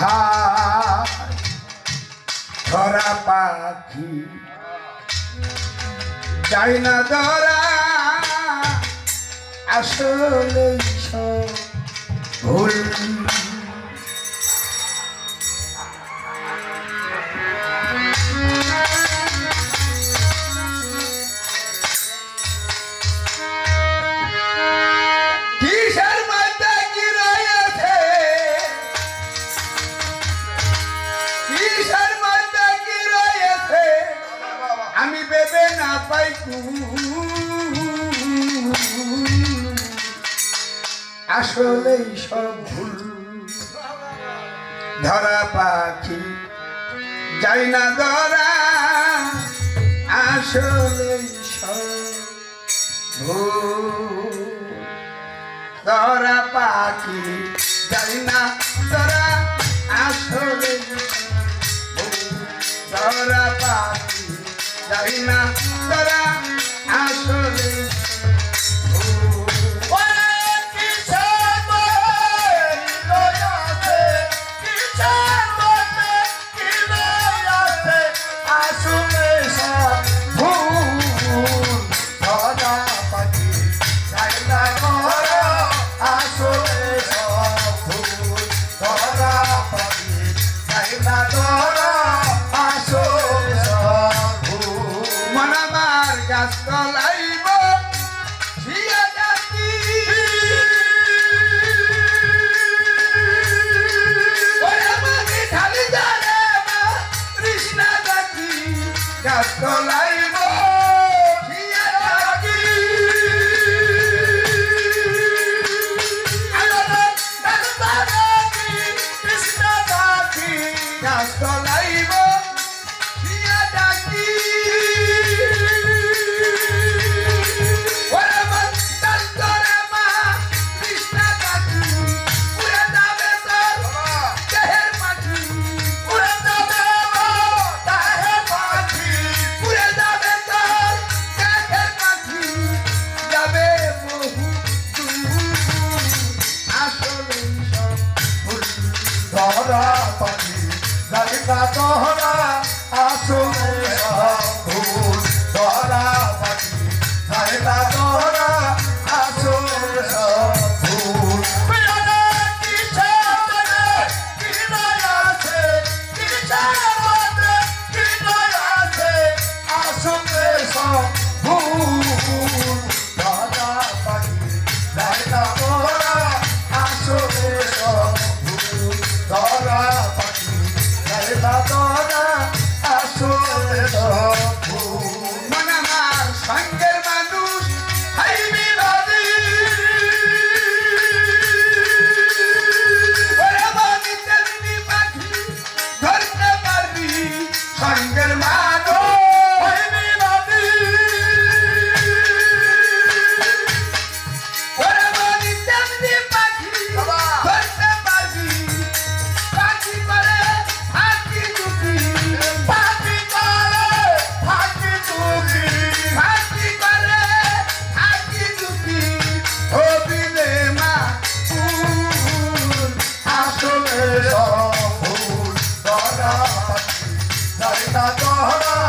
হায় ধরা পাখি। যাই না ধরা আসলে ভুল। আসলে সব ভুল। ধরা পাখি, যাই না ধরা আসলে সব ধরা পাখি, যাই না ধরা আসলে ধরা পাখি, যাই না ধরা আসলে গাছ তলাইব ঝিয়া জাতি। ঢালি যারে কৃষ্ণা জাতি গাছ তলাইব কালিকা তোহরা আসলে সব ভুল ধরা থাকি 하라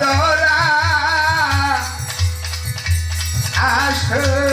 দোলা আসো